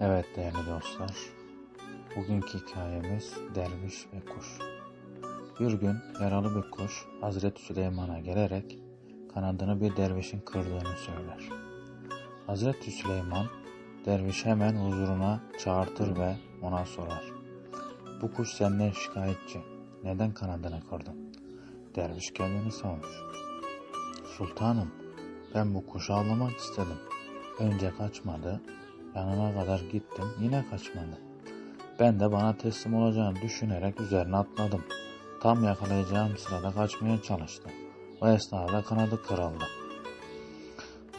Evet değerli dostlar, bugünkü hikayemiz derviş ve kuş. Bir gün yaralı bir kuş Hazreti Süleyman'a gelerek kanadını bir dervişin kırdığını söyler. Hazreti Süleyman derviş hemen huzuruna çağırtır ve ona sorar. Bu kuş senden şikayetçi. Neden kanadını kırdın? Derviş kendini savunur. Sultanım, ben bu kuşu avlamak istedim. Önce kaçmadı, yanına kadar gittim, yine kaçmadı. Ben de bana teslim olacağını düşünerek üzerine atladım. Tam yakalayacağım sırada kaçmaya çalıştı. O esnada kanadı kırıldı.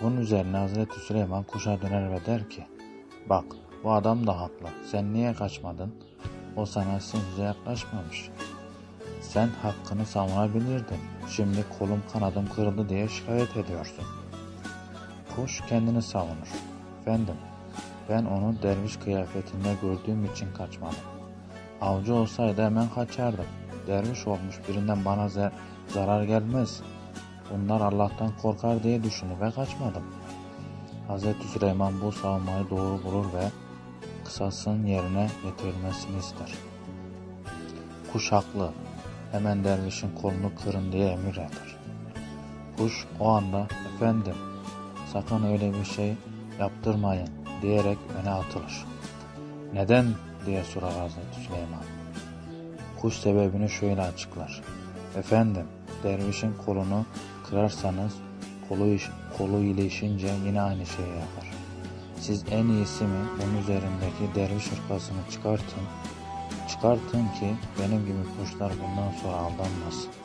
Bunun üzerine Hazreti Süleyman kuşa döner ve der ki, Bak bu adam da haklı, sen niye kaçmadın? O sana sinsice yaklaşmamış. Sen hakkını savunabilirdin. Şimdi kolum kanadım kırıldı diye şikayet ediyorsun. Kuş kendini savunur. Efendim, ben onu derviş kıyafetinde gördüğüm için kaçmadım. Avcı olsaydı hemen kaçardım. Derviş olmuş birinden bana zer- zarar gelmez. Bunlar Allah'tan korkar diye düşünüp ve kaçmadım. Hz. Süleyman bu savunmayı doğru bulur ve kısasın yerine getirilmesini ister. Kuş haklı. Hemen dervişin kolunu kırın diye emir eder. Kuş o anda efendim sakın öyle bir şey yaptırmayın diyerek öne atılır. Neden diye sorar Hazreti Süleyman. Kuş sebebini şöyle açıklar. Efendim dervişin kolunu kırarsanız kolu, kolu iyileşince yine aynı şeyi yapar. Siz en iyisi mi bunun üzerindeki derviş hırkasını çıkartın. Çıkartın ki benim gibi kuşlar bundan sonra aldanmasın.